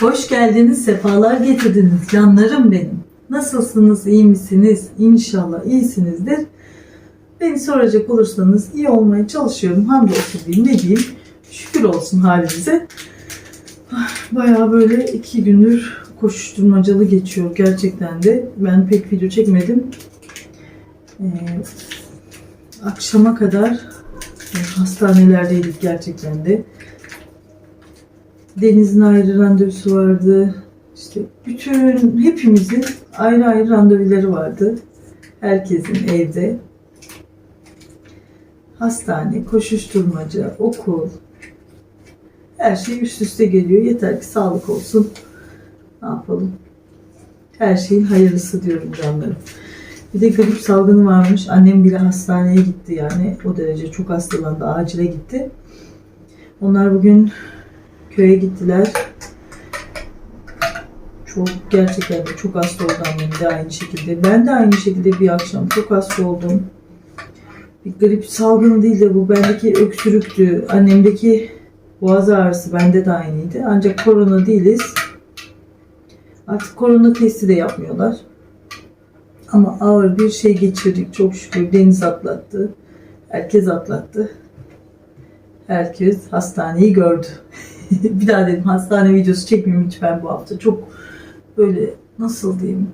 Hoş geldiniz, sefalar getirdiniz canlarım benim. Nasılsınız, iyi misiniz? İnşallah iyisinizdir. Beni soracak olursanız iyi olmaya çalışıyorum. Hamdolsun diyeyim, ne diyeyim? Şükür olsun halimize. Ah, Bayağı böyle iki gündür koşuşturmacalı geçiyor gerçekten de. Ben pek video çekmedim. Ee, akşama kadar e, hastanelerdeydik gerçekten de. Deniz'in ayrı randevusu vardı. İşte bütün hepimizin ayrı ayrı randevuları vardı. Herkesin evde. Hastane, koşuşturmaca, okul. Her şey üst üste geliyor. Yeter ki sağlık olsun. Ne yapalım? Her şeyin hayırlısı diyorum canlarım. Bir de grip salgını varmış. Annem bile hastaneye gitti yani. O derece çok hastalandı. Acile gitti. Onlar bugün köye gittiler. Çok gerçekten de çok hasta oldu annem de aynı şekilde. Ben de aynı şekilde bir akşam çok hasta oldum. Bir grip salgını değil de bu bendeki öksürüktü. Annemdeki boğaz ağrısı bende de aynıydı. Ancak korona değiliz. Artık korona testi de yapmıyorlar. Ama ağır bir şey geçirdik çok şükür. Deniz atlattı. Herkes atlattı. Herkes hastaneyi gördü. bir daha dedim hastane videosu çekmeyeyim ben bu hafta. Çok böyle nasıl diyeyim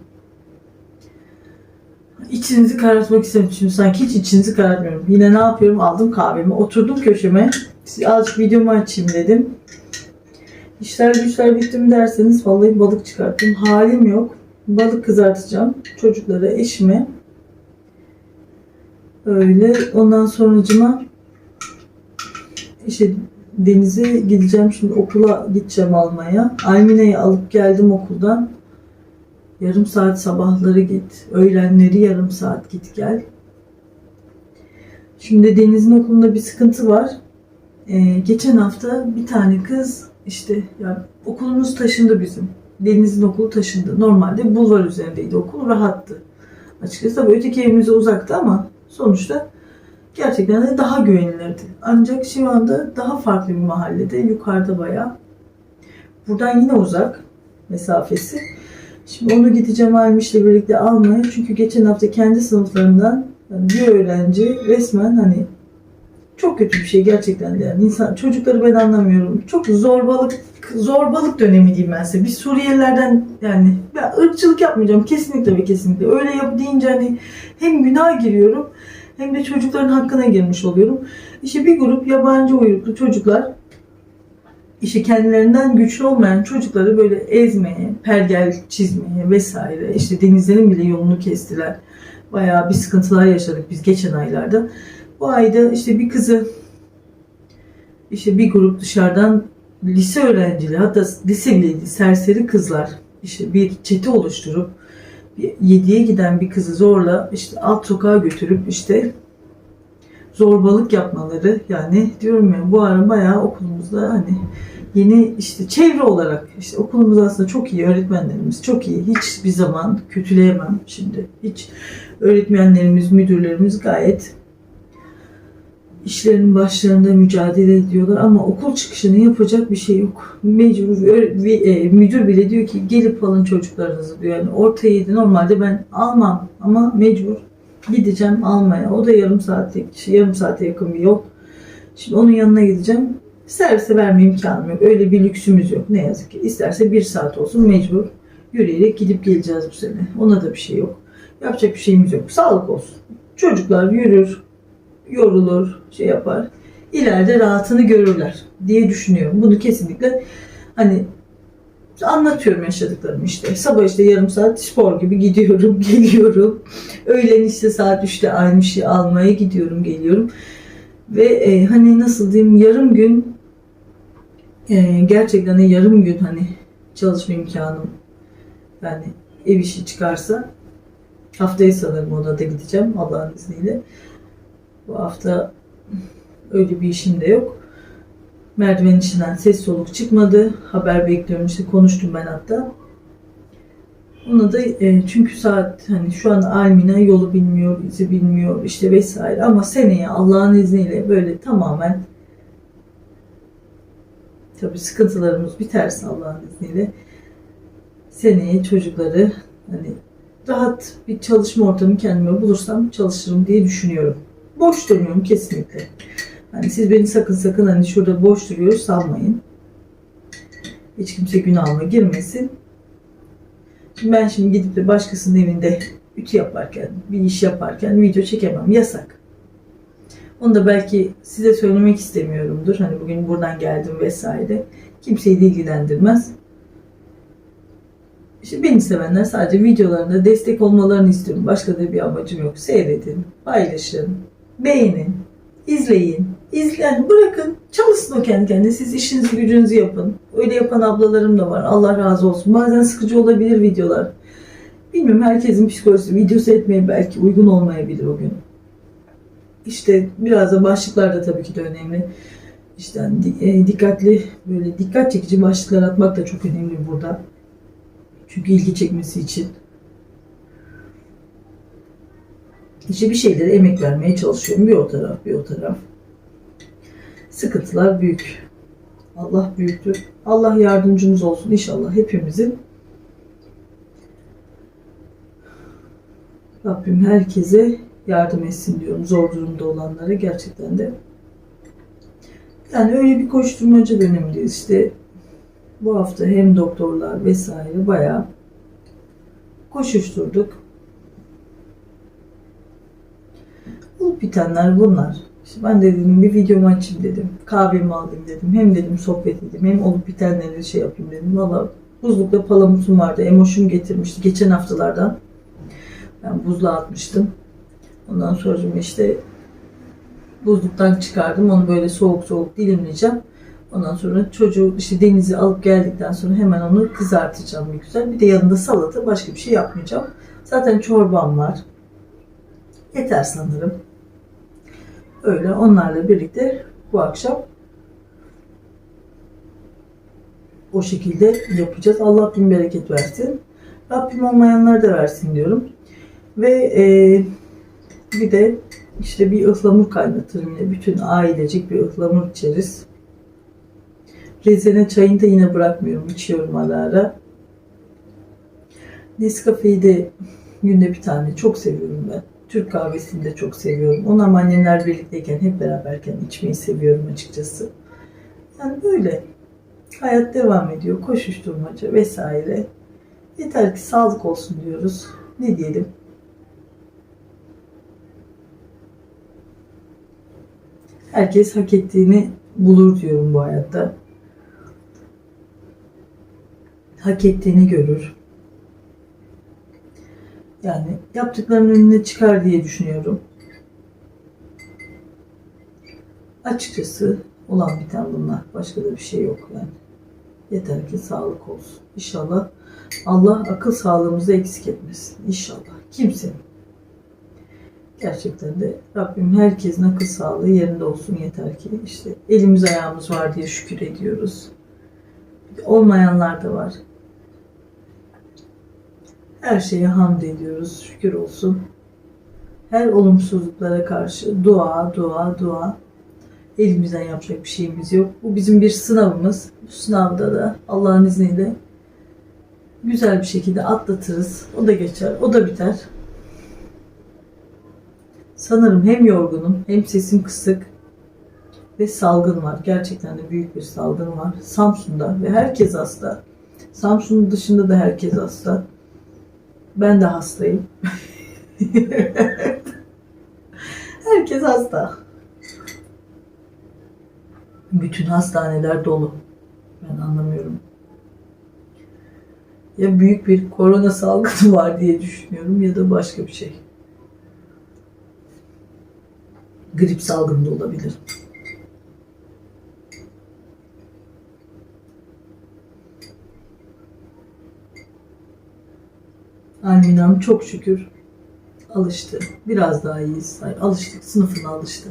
İçinizi karartmak istemiyorum. Şimdi sanki hiç içinizi karartmıyorum. Yine ne yapıyorum? Aldım kahvemi. Oturdum köşeme. Azıcık videomu açayım dedim. İşler güçler bitti mi derseniz vallahi balık çıkarttım. Halim yok. Balık kızartacağım. Çocuklara, eşime. Öyle. Ondan sonracıma işte denize gideceğim şimdi okula gideceğim almaya. Almine'yi alıp geldim okuldan. Yarım saat sabahları git. Öğlenleri yarım saat git gel. Şimdi Deniz'in okulunda bir sıkıntı var. Ee, geçen hafta bir tane kız işte ya okulumuz taşındı bizim. Deniz'in okulu taşındı. Normalde bulvar üzerindeydi okul. Rahattı. Açıkçası tabii öteki evimize uzaktı ama sonuçta gerçekten de daha güvenilirdi. Ancak şu anda daha farklı bir mahallede. Yukarıda bayağı. Buradan yine uzak mesafesi. Şimdi onu gideceğim Almiş'le birlikte almaya. Çünkü geçen hafta kendi sınıflarından bir öğrenci resmen hani çok kötü bir şey gerçekten de yani insan çocukları ben anlamıyorum. Çok zorbalık zorbalık dönemi diyeyim ben size. Bir Suriyelilerden yani ben ırkçılık yapmayacağım kesinlikle ve kesinlikle. Öyle yap deyince hani hem günah giriyorum hem de çocukların hakkına girmiş oluyorum. İşte bir grup yabancı uyruklu çocuklar işte kendilerinden güçlü olmayan çocukları böyle ezmeye, pergel çizmeye vesaire işte denizlerin bile yolunu kestiler. Bayağı bir sıkıntılar yaşadık biz geçen aylarda. Bu ayda işte bir kızı işte bir grup dışarıdan lise öğrencileri hatta lise serseri kızlar işte bir çete oluşturup 7'ye giden bir kızı zorla işte alt sokağa götürüp işte zorbalık yapmaları yani diyorum ya bu ara bayağı okulumuzda hani yeni işte çevre olarak işte okulumuz aslında çok iyi öğretmenlerimiz çok iyi. Hiçbir zaman kötüleyemem şimdi. Hiç öğretmenlerimiz müdürlerimiz gayet işlerin başlarında mücadele ediyorlar ama okul çıkışını yapacak bir şey yok. Mecbur e, müdür bile diyor ki gelip alın çocuklarınızı diyor. Yani orta yedi normalde ben almam ama mecbur gideceğim almaya. O da yarım saatlik, yarım saate yakın bir yol. Şimdi onun yanına gideceğim. Servise verme imkanım yok. Öyle bir lüksümüz yok ne yazık ki. İsterse bir saat olsun mecbur yürüyerek gidip geleceğiz bu sene. Ona da bir şey yok. Yapacak bir şeyimiz yok. Sağlık olsun. Çocuklar yürür, yorulur, şey yapar. İleride rahatını görürler diye düşünüyorum. Bunu kesinlikle hani anlatıyorum yaşadıklarımı işte. Sabah işte yarım saat spor gibi gidiyorum, geliyorum. Öğlen işte saat 3'te aynı şey almaya gidiyorum, geliyorum. Ve e, hani nasıl diyeyim yarım gün e, gerçekten yarım gün hani çalışma imkanım yani ev işi çıkarsa haftaya sanırım ona gideceğim Allah'ın izniyle. Bu hafta öyle bir işim de yok. Merdiven içinden ses soluk çıkmadı. Haber bekliyorum işte konuştum ben hatta. Ona da e, çünkü saat hani şu an Almina yolu bilmiyor, izi bilmiyor işte vesaire ama seneye Allah'ın izniyle böyle tamamen tabii sıkıntılarımız biterse Allah'ın izniyle seneye çocukları hani rahat bir çalışma ortamı kendime bulursam çalışırım diye düşünüyorum. Boş durmuyorum kesinlikle. Hani siz beni sakın sakın hani şurada boş duruyoruz sanmayın. Hiç kimse günahıma girmesin. Şimdi ben şimdi gidip de başkasının evinde ütü yaparken, bir iş yaparken video çekemem. Yasak. Onu da belki size söylemek istemiyorumdur. Hani bugün buradan geldim vesaire. Kimseyi de ilgilendirmez. İşte beni sevenler sadece videolarında destek olmalarını istiyorum. Başka da bir amacım yok. Seyredin, paylaşın, beğenin, izleyin. İzleyin, bırakın. Çalışsın o kendi kendine. Siz işinizi gücünüzü yapın. Öyle yapan ablalarım da var. Allah razı olsun. Bazen sıkıcı olabilir videolar. Bilmiyorum herkesin psikolojisi video seyretmeye belki uygun olmayabilir o gün. İşte biraz da başlıklar da tabii ki de önemli. İşte hani e, dikkatli böyle dikkat çekici başlıklar atmak da çok önemli burada. Çünkü ilgi çekmesi için. İşte bir şeylere emek vermeye çalışıyorum. Bir o taraf, bir o taraf. Sıkıntılar büyük. Allah büyüktür. Allah yardımcımız olsun inşallah hepimizin. Rabbim herkese yardım etsin diyorum. Zor durumda olanlara gerçekten de. Yani öyle bir koşturmaca dönemindeyiz. İşte bu hafta hem doktorlar vesaire bayağı koşuşturduk. Olup bitenler bunlar. İşte ben de dedim bir videomu açayım dedim. Kahvemi alayım dedim. Hem dedim sohbet edeyim hem olup bitenleri şey yapayım dedim. Valla buzlukta palamutum vardı. Emoşum getirmişti geçen haftalardan. Ben buzluğa atmıştım. Ondan sonra işte buzluktan çıkardım. Onu böyle soğuk soğuk dilimleyeceğim. Ondan sonra çocuğu işte denize alıp geldikten sonra hemen onu kızartacağım bir güzel. Bir de yanında salata başka bir şey yapmayacağım. Zaten çorbam var. Yeter sanırım. Öyle onlarla birlikte bu akşam o şekilde yapacağız. Allah bin bereket versin. Rabbim olmayanları da versin diyorum. Ve e, bir de işte bir ıhlamur kaynatırım. Bütün ailecek bir ıhlamur içeriz. Rezene çayını da yine bırakmıyorum. İçiyorum ara ara. Nescafe'yi de günde bir tane çok seviyorum ben. Türk kahvesini de çok seviyorum. Onu ama annemler birlikteyken hep beraberken içmeyi seviyorum açıkçası. Yani böyle. Hayat devam ediyor. Koşuşturmaca vesaire. Yeter ki sağlık olsun diyoruz. Ne diyelim? Herkes hak ettiğini bulur diyorum bu hayatta. Hak ettiğini görür. Yani yaptıklarının önüne çıkar diye düşünüyorum. Açıkçası olan biten bunlar. Başka da bir şey yok yani. Yeter ki sağlık olsun. İnşallah Allah akıl sağlığımızı eksik etmesin. İnşallah. Kimsenin. Gerçekten de Rabbim herkesin akıl sağlığı yerinde olsun yeter ki. işte elimiz ayağımız var diye şükür ediyoruz. Olmayanlar da var. Her şeye hamd ediyoruz. Şükür olsun. Her olumsuzluklara karşı dua, dua, dua. Elimizden yapacak bir şeyimiz yok. Bu bizim bir sınavımız. Bu sınavda da Allah'ın izniyle güzel bir şekilde atlatırız. O da geçer, o da biter. Sanırım hem yorgunum hem sesim kısık ve salgın var. Gerçekten de büyük bir salgın var. Samsun'da ve herkes hasta. Samsun'un dışında da herkes hasta. Ben de hastayım. herkes hasta. Bütün hastaneler dolu. Ben anlamıyorum. Ya büyük bir korona salgını var diye düşünüyorum ya da başka bir şey. Grip salgını da olabilir. Alminam çok şükür alıştı. Biraz daha iyiyiz. Alıştık. Sınıfına alıştı.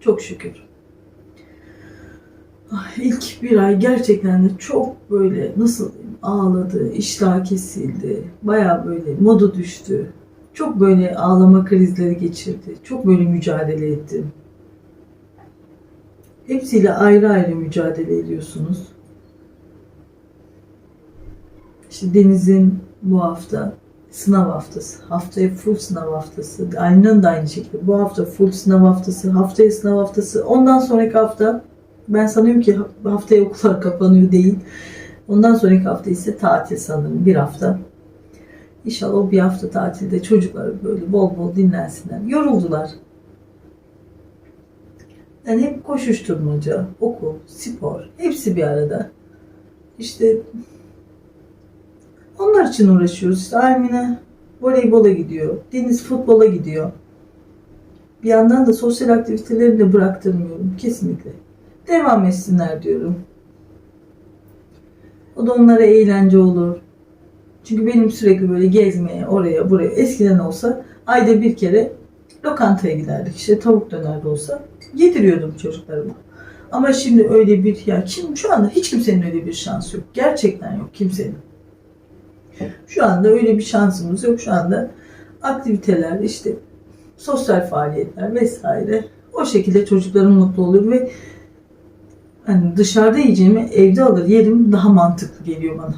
Çok şükür. Ah, İlk bir ay gerçekten de çok böyle nasıl ağladı, iştah kesildi. Baya böyle modu düştü. Çok böyle ağlama krizleri geçirdi. Çok böyle mücadele ettim. Hepsiyle ayrı ayrı mücadele ediyorsunuz. İşte Deniz'in bu hafta sınav haftası. Haftaya full sınav haftası. Aynanın da aynı şekilde. Bu hafta full sınav haftası. Haftaya sınav haftası. Ondan sonraki hafta ben sanıyorum ki haftaya okullar kapanıyor değil. Ondan sonraki hafta ise tatil sanırım. Bir hafta. İnşallah o bir hafta tatilde çocuklar böyle bol bol dinlensinler. Yoruldular. Yani hep koşuşturmaca, okul, spor hepsi bir arada. İşte onlar için uğraşıyoruz. İşte Armine voleybola gidiyor. Deniz futbola gidiyor. Bir yandan da sosyal aktivitelerini de bıraktırmıyorum. Kesinlikle. Devam etsinler diyorum. O da onlara eğlence olur. Çünkü benim sürekli böyle gezmeye, oraya, buraya eskiden olsa ayda bir kere lokantaya giderdik. İşte tavuk döner de olsa yediriyordum çocuklarıma. Ama şimdi öyle bir ya kim şu anda hiç kimsenin öyle bir şansı yok. Gerçekten yok kimsenin. Şu anda öyle bir şansımız yok. Şu anda aktiviteler işte sosyal faaliyetler vesaire o şekilde çocuklarım mutlu olur ve hani dışarıda yiyeceğimi evde alır yerim daha mantıklı geliyor bana.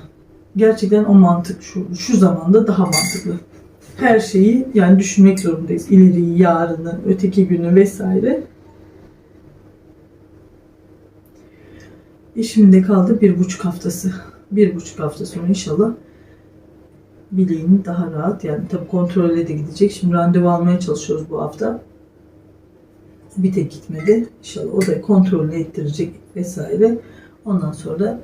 Gerçekten o mantık şu, şu zamanda daha mantıklı. Her şeyi yani düşünmek zorundayız. İleriyi, yarını, öteki günü vesaire. İşimin de kaldı bir buçuk haftası. Bir buçuk hafta sonra inşallah bileğini daha rahat yani tabii kontrole de gidecek. Şimdi randevu almaya çalışıyoruz bu hafta. Bir tek gitmedi. İnşallah o da kontrol ettirecek vesaire. Ondan sonra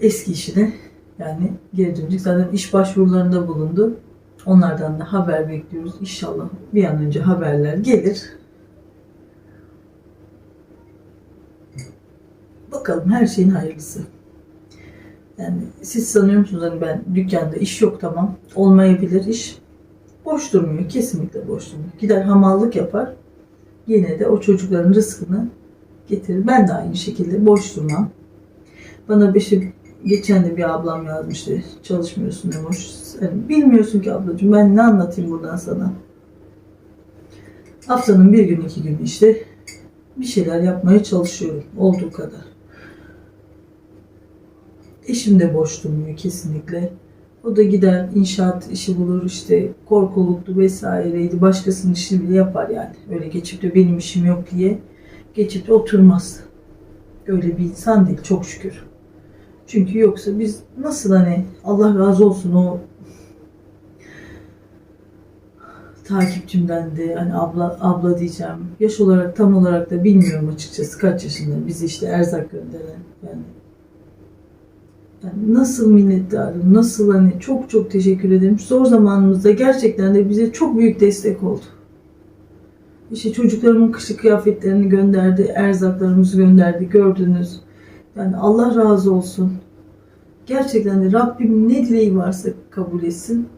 eski işine yani geri dönecek. Zaten iş başvurularında bulundu. Onlardan da haber bekliyoruz. İnşallah bir an önce haberler gelir. Bakalım her şeyin hayırlısı. Yani siz sanıyor musunuz hani ben dükkanda iş yok tamam. Olmayabilir iş. Boş durmuyor. Kesinlikle boş durmuyor. Gider hamallık yapar. Yine de o çocukların rızkını getirir. Ben de aynı şekilde boş durmam. Bana bir şey geçen de bir ablam yazmıştı. Çalışmıyorsun demiş. Sen bilmiyorsun ki ablacığım ben ne anlatayım buradan sana. Haftanın bir gün iki gün işte bir şeyler yapmaya çalışıyorum olduğu kadar. Eşim de boş durmuyor kesinlikle. O da gider inşaat işi bulur işte korkuluktu vesaireydi. Başkasının işini bile yapar yani. Öyle geçip de benim işim yok diye geçip de oturmaz. Öyle bir insan değil çok şükür. Çünkü yoksa biz nasıl hani Allah razı olsun o takipçimden de hani abla abla diyeceğim. Yaş olarak tam olarak da bilmiyorum açıkçası kaç yaşında. Bizi işte erzak gönderen yani yani nasıl minnettarım, nasıl hani çok çok teşekkür ederim. Zor zamanımızda gerçekten de bize çok büyük destek oldu. İşte çocuklarımın kışlık kıyafetlerini gönderdi, erzaklarımızı gönderdi, gördünüz. Yani Allah razı olsun. Gerçekten de Rabbim ne dileği varsa kabul etsin.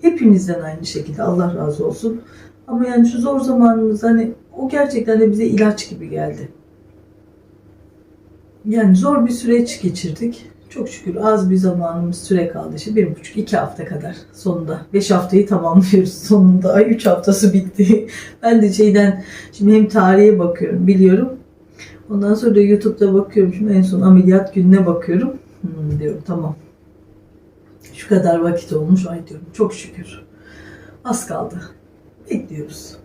Hepinizden aynı şekilde Allah razı olsun. Ama yani şu zor zamanımızda hani o gerçekten de bize ilaç gibi geldi. Yani zor bir süreç geçirdik. Çok şükür az bir zamanımız süre kaldı. İşte bir buçuk, iki hafta kadar sonunda. Beş haftayı tamamlıyoruz sonunda. Ay üç haftası bitti. ben de şeyden şimdi hem tarihe bakıyorum biliyorum. Ondan sonra da YouTube'da bakıyorum. Şimdi en son ameliyat gününe bakıyorum. Hmm, diyorum tamam. Şu kadar vakit olmuş. Ay diyorum çok şükür. Az kaldı. Bekliyoruz.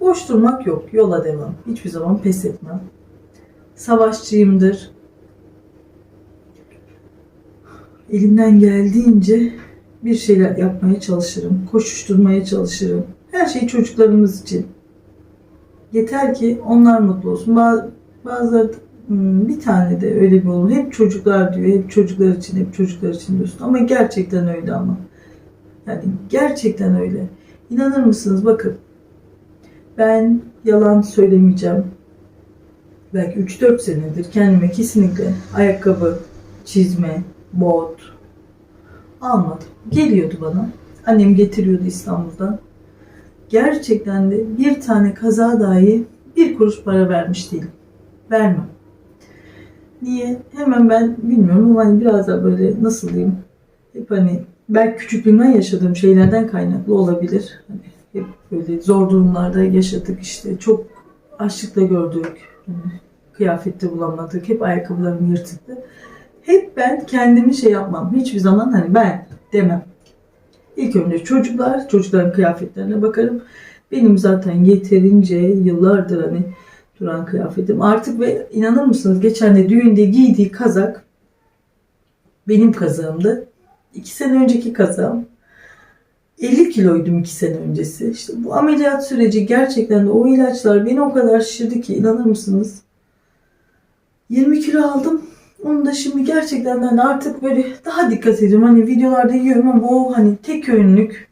Boş durmak yok. Yola devam. Hiçbir zaman pes etmem. Savaşçıyımdır. Elimden geldiğince bir şeyler yapmaya çalışırım. Koşuşturmaya çalışırım. Her şey çocuklarımız için. Yeter ki onlar mutlu olsun. Bazı, bazıları hmm, bir tane de öyle bir olur. Hep çocuklar diyor. Hep çocuklar için, hep çocuklar için diyorsun. Ama gerçekten öyle ama. Yani gerçekten öyle. İnanır mısınız? Bakın. Ben yalan söylemeyeceğim. Belki 3-4 senedir kendime kesinlikle ayakkabı, çizme, bot almadım. Geliyordu bana. Annem getiriyordu İstanbul'dan. Gerçekten de bir tane kaza dahi bir kuruş para vermiş değilim. Vermem. Niye? Hemen ben bilmiyorum ama hani biraz da böyle nasıl diyeyim? Hep hani belki küçüklüğümden yaşadığım şeylerden kaynaklı olabilir. Hani hep böyle zor durumlarda yaşadık işte. Çok açlıkla gördük. Hani kıyafette bulamadık. Hep ayakkabılarım yırtıktı. Hep ben kendimi şey yapmam. Hiçbir zaman hani ben demem. İlk önce çocuklar, çocukların kıyafetlerine bakarım. Benim zaten yeterince yıllardır hani duran kıyafetim. Artık ve inanır mısınız geçen de düğünde giydiği kazak benim kazağımdı. İki sene önceki kazağım. 50 kiloydum iki sene öncesi. İşte bu ameliyat süreci gerçekten de o ilaçlar beni o kadar şişirdi ki inanır mısınız? 20 kilo aldım. Onu da şimdi gerçekten hani artık böyle daha dikkat ediyorum. Hani videolarda yiyorum ama o hani tek öğünlük.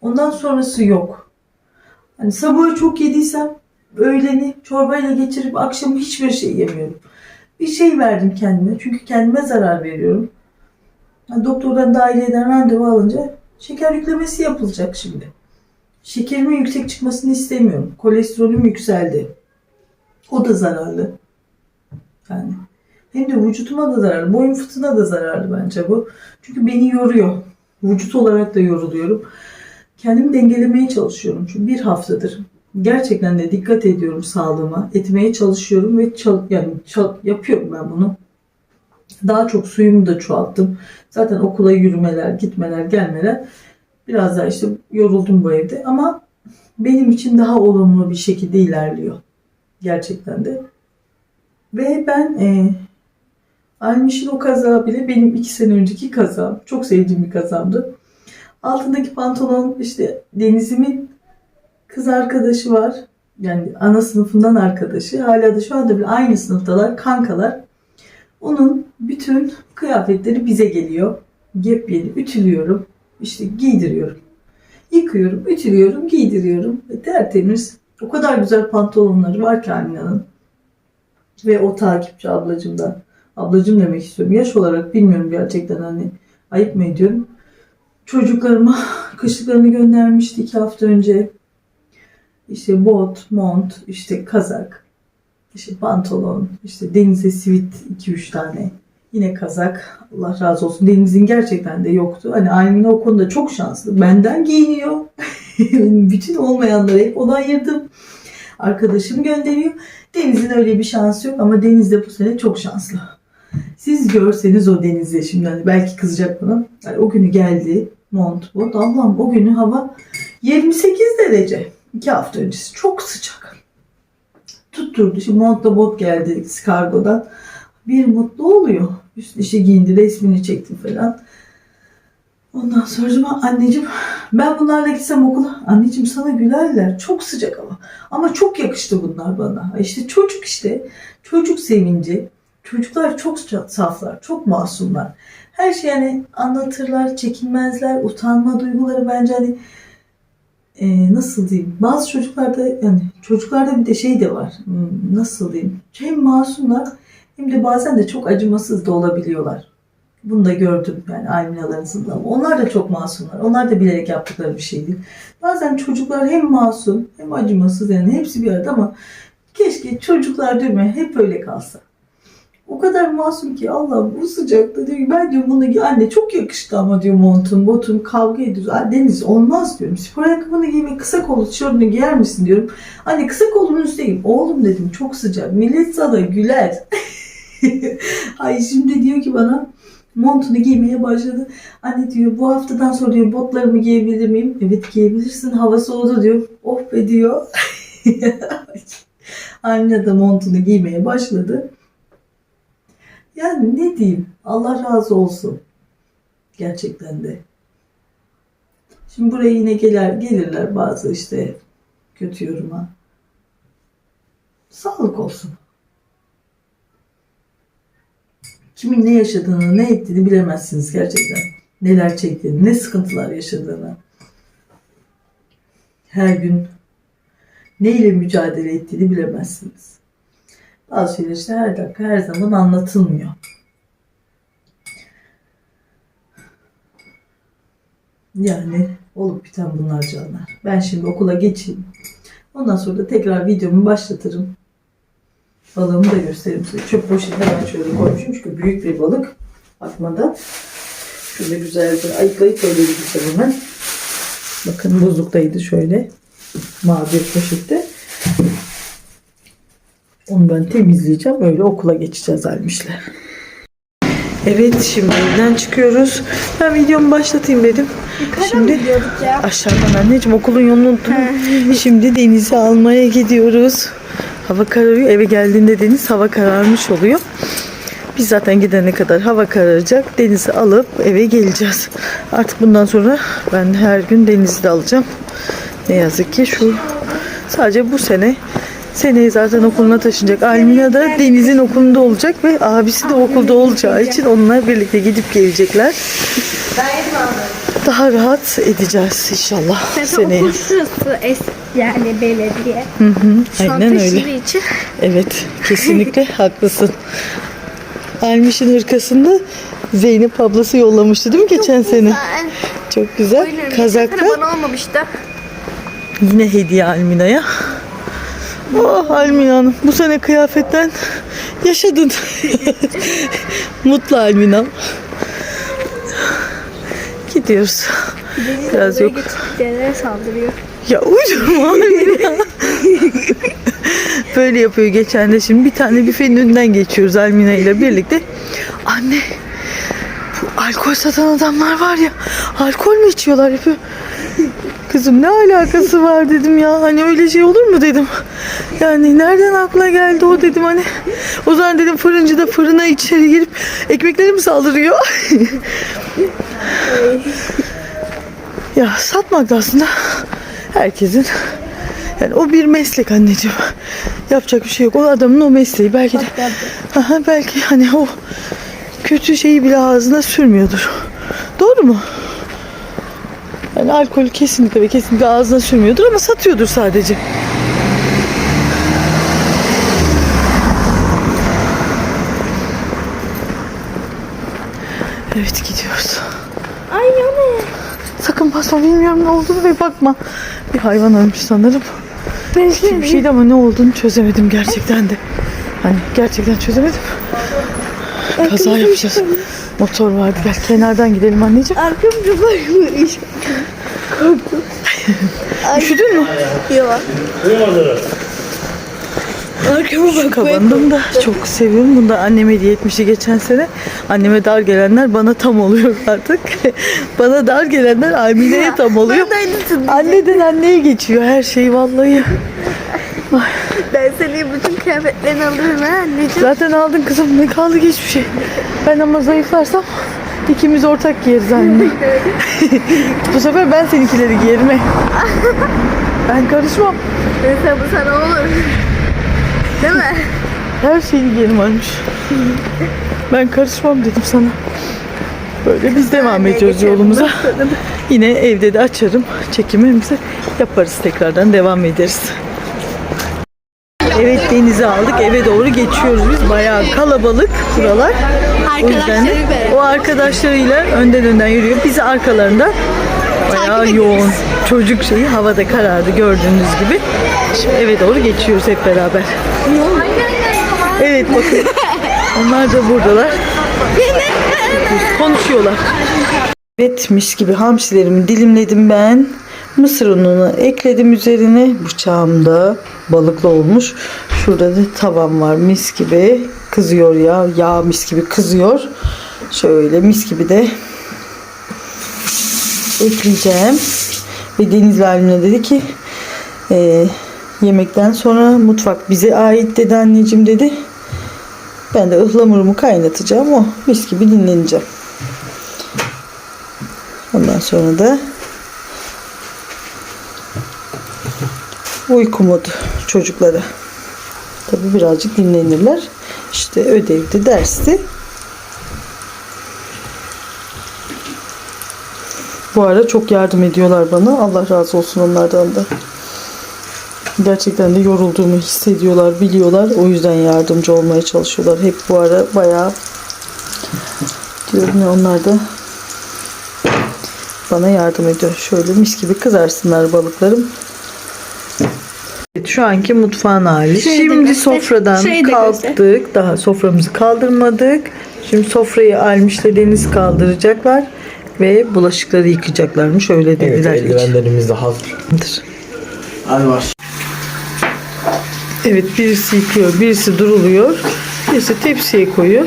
Ondan sonrası yok. Hani sabahı çok yediysem öğleni çorbayla geçirip akşamı hiçbir şey yemiyorum. Bir şey verdim kendime. Çünkü kendime zarar veriyorum. Yani doktordan dahiliyeden randevu alınca şeker yüklemesi yapılacak şimdi. Şekerimin yüksek çıkmasını istemiyorum. Kolesterolüm yükseldi. O da zararlı. Yani hem de vücutuma da zararlı. Boyun fıtığına da zararlı bence bu. Çünkü beni yoruyor. Vücut olarak da yoruluyorum. Kendimi dengelemeye çalışıyorum. Çünkü bir haftadır gerçekten de dikkat ediyorum sağlığıma. Etmeye çalışıyorum ve çal- yani çal- yapıyorum ben bunu. Daha çok suyumu da çoğalttım. Zaten okula yürümeler, gitmeler, gelmeler. Biraz daha işte yoruldum bu evde ama benim için daha olumlu bir şekilde ilerliyor. Gerçekten de. Ve ben e, Almiş'in o kazağı bile benim iki sene önceki kazağım. Çok sevdiğim bir kazağımdı. Altındaki pantolon işte Deniz'imin kız arkadaşı var. Yani ana sınıfından arkadaşı. Hala da şu anda bile aynı sınıftalar, kankalar. Onun bütün kıyafetleri bize geliyor. Yepyeni ütülüyorum. işte giydiriyorum. Yıkıyorum, ütülüyorum, giydiriyorum. Ve tertemiz. O kadar güzel pantolonları var ki Amina'nın. Ve o takipçi ablacımdan. Ablacım demek istiyorum. Yaş olarak bilmiyorum gerçekten hani ayıp mı ediyorum. Çocuklarıma kışlıklarını göndermişti iki hafta önce. İşte bot, mont, işte kazak, işte pantolon, işte denize sivit 2-3 tane. Yine kazak. Allah razı olsun. Deniz'in gerçekten de yoktu. Hani Aymine o konuda çok şanslı. Benden giyiniyor. Bütün olmayanları hep ona ayırdım. Arkadaşım gönderiyor. Deniz'in öyle bir şansı yok ama Deniz de bu sene çok şanslı. Siz görseniz o Deniz'i şimdi hani belki kızacak bana. Yani o günü geldi. Mont, bot. Allah'ım o günü hava 28 derece. İki hafta öncesi. Çok sıcak. Tutturdu. Şimdi montla bot geldi kargodan. Bir mutlu oluyor. Üst işi giyindi. Resmini çekti falan. Ondan sonra anneciğim ben bunlarla gitsem okula. Anneciğim sana gülerler. Çok sıcak ama. Ama çok yakıştı bunlar bana. İşte çocuk işte. Çocuk sevinci. Çocuklar çok saflar. Çok masumlar. Her şey yani anlatırlar, çekinmezler. Utanma duyguları bence hani e, nasıl diyeyim? Bazı çocuklarda yani çocuklarda bir de şey de var. Hmm, Nasıl diyeyim? Hem masumlar hem de bazen de çok acımasız da olabiliyorlar. Bunu da gördüm yani Ayminalarınızda. Onlar da çok masumlar. Onlar da bilerek yaptıkları bir şey değil. Bazen çocuklar hem masum hem acımasız yani hepsi bir arada ama keşke çocuklar değil mi hep öyle kalsa. O kadar masum ki Allah bu sıcakta diyor ki ben diyor bunu anne çok yakıştı ama diyor montun botun kavga ediyoruz. Deniz olmaz diyorum. Spor ayakkabını giyme kısa kollu tişörtünü giyer misin diyorum. Anne kısa kolunun üstüne. Oğlum dedim çok sıcak. Millet sana güler. Ay şimdi diyor ki bana montunu giymeye başladı. Anne diyor bu haftadan sonra diyor botlarımı giyebilir miyim? Evet giyebilirsin. Hava soğudu diyor. Oh be diyor. Anne de montunu giymeye başladı. Yani ne diyeyim? Allah razı olsun. Gerçekten de. Şimdi buraya yine gelir, gelirler bazı işte kötü yoruma. Sağlık olsun. Kimin ne yaşadığını, ne ettiğini bilemezsiniz gerçekten. Neler çektiğini, ne sıkıntılar yaşadığını. Her gün neyle mücadele ettiğini bilemezsiniz. Bazı işte her dakika her zaman anlatılmıyor. Yani olup biten bunlar canlar. Ben şimdi okula geçeyim. Ondan sonra da tekrar videomu başlatırım. Balığımı da göstereyim size. Çöp poşetine ben şöyle koymuşum çünkü büyük bir balık. Bakmadan. Şöyle güzelce ayıklayıp öyle gideceğim hemen. Bakın buzluktaydı şöyle. Mavi poşette. Onu ben temizleyeceğim. Öyle okula geçeceğiz almışlar. Evet şimdi evden çıkıyoruz. Ben videomu başlatayım dedim. Şimdi aşağıdan anneciğim okulun yolunu unuttum. Şimdi Deniz'i almaya gidiyoruz. Hava kararıyor. Eve geldiğinde Deniz hava kararmış oluyor. Biz zaten gidene kadar hava kararacak. Deniz'i alıp eve geleceğiz. Artık bundan sonra ben her gün Deniz'i de alacağım. Ne yazık ki şu sadece bu sene seneye zaten okuluna taşınacak. Almina da Deniz'in okulunda olacak ve abisi de okulda olacağı için onunla birlikte gidip gelecekler. Daha rahat edeceğiz inşallah seneye. Okul şurası es yani belediye. Hı hı, Şu an aynen öyle. için. Evet, kesinlikle haklısın. Almiş'in hırkasında Zeynep ablası yollamıştı değil mi geçen sene? Çok güzel. Oynarım. Geçen Kazakta bana olmamıştı. yine hediye Almina'ya. Oh Almina Hanım bu sene kıyafetten yaşadın. Mutlu Almina'm. Gidiyoruz. Biraz yok. Dedeye saldırıyor. Ya uydurma Almina. Böyle yapıyor geçen de şimdi bir tane büfenin önünden geçiyoruz Almina ile birlikte. Anne bu alkol satan adamlar var ya alkol mü içiyorlar yapıyor. Kızım ne alakası var dedim ya hani öyle şey olur mu dedim. Yani nereden aklına geldi o dedim hani. O zaman dedim fırıncı da fırına içeri girip ekmekleri mi saldırıyor? ya satmak da aslında herkesin yani o bir meslek anneciğim. Yapacak bir şey yok. O adamın o mesleği. Belki de Aha, belki hani o kötü şeyi bile ağzına sürmüyordur. Doğru mu? Yani alkol kesinlikle ve kesinlikle ağzına sürmüyordur ama satıyordur sadece. Evet gidiyoruz. Ay yana. Sakın basma bilmiyorum ne olduğunu ve bakma. Bir hayvan ölmüş sanırım. Belki bir şeydi ama ne olduğunu çözemedim gerçekten de. Hani gerçekten çözemedim. Kaza yapacağız. Motor vardı gel kenardan gidelim anneciğim. Arkamda bakmış. Üşüdün mü? Yok. Arkama bak. Kabandım da çok seviyorum. Bunu da anneme hediye etmişti geçen sene. Anneme dar gelenler bana tam oluyor artık. bana dar gelenler Amine'ye tam oluyor. Anneden anneye geçiyor her şey vallahi. Ben senin bütün kıyafetlerini alırım ha anneciğim. Zaten aldın kızım ne kaldı ki hiçbir şey. Ben ama zayıflarsam ikimiz ortak giyeriz anne. Bu sefer ben seninkileri giyerim. he. ben karışmam. Mesela bu sana olur. Değil mi? Her şeyi giyerim varmış. Ben karışmam dedim sana. Böyle biz devam ediyoruz geçelim. yolumuza. Yine evde de açarım çekimimizi yaparız tekrardan devam ederiz. Evet denize aldık eve doğru geçiyoruz biz bayağı kalabalık buralar. O yüzden de o arkadaşlarıyla önden önden yürüyor. Bizi arkalarında bayağı yoğun. Çocuk şeyi havada karardı gördüğünüz gibi. Şimdi eve doğru geçiyoruz hep beraber. Evet bakın. Onlar da buradalar. Konuşuyorlar. Evet mis gibi hamsilerimi dilimledim ben. Mısır ununu ekledim üzerine. Bıçağımda balıklı olmuş. Şurada da tavam var mis gibi. Kızıyor ya. Yağ mis gibi kızıyor. Şöyle mis gibi de ekleyeceğim. Ve Denizli Halim'le dedi ki e, yemekten sonra mutfak bize ait dedi anneciğim dedi. Ben de ıhlamurumu kaynatacağım o mis gibi dinleneceğim. Ondan sonra da uyku modu çocuklara. Tabi birazcık dinlenirler. İşte ödevdi, dersti. Bu ara çok yardım ediyorlar bana. Allah razı olsun onlardan da. Gerçekten de yorulduğumu hissediyorlar, biliyorlar. O yüzden yardımcı olmaya çalışıyorlar. Hep bu ara bayağı diyorum ya onlar da bana yardım ediyor. Şöyle mis gibi kızarsınlar balıklarım. Evet, şu anki mutfağın hali. Şöyle de Şimdi göster. sofradan Şöyle de kalktık. Daha soframızı kaldırmadık. Şimdi sofrayı Almiş'le Deniz kaldıracaklar ve bulaşıkları yıkayacaklarmış. Öyle Evet, dediler. eldivenlerimiz de hazır. Hadi baş. Evet birisi yıkıyor, birisi duruluyor, birisi tepsiye koyuyor.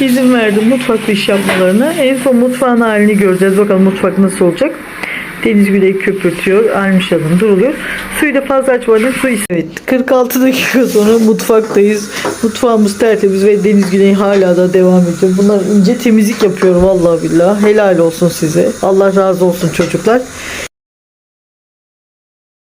izin verdim mutfakta iş yapmalarına. En son mutfağın halini göreceğiz. Bakalım mutfak nasıl olacak. Deniz Güney köpürtüyor. Almış Hanım duruluyor. Suyu da fazla açmadım. Su is- Evet 46 dakika sonra mutfaktayız. Mutfağımız tertemiz ve Deniz Güney hala da devam ediyor. Bunlar ince temizlik yapıyor vallahi billahi. Helal olsun size. Allah razı olsun çocuklar.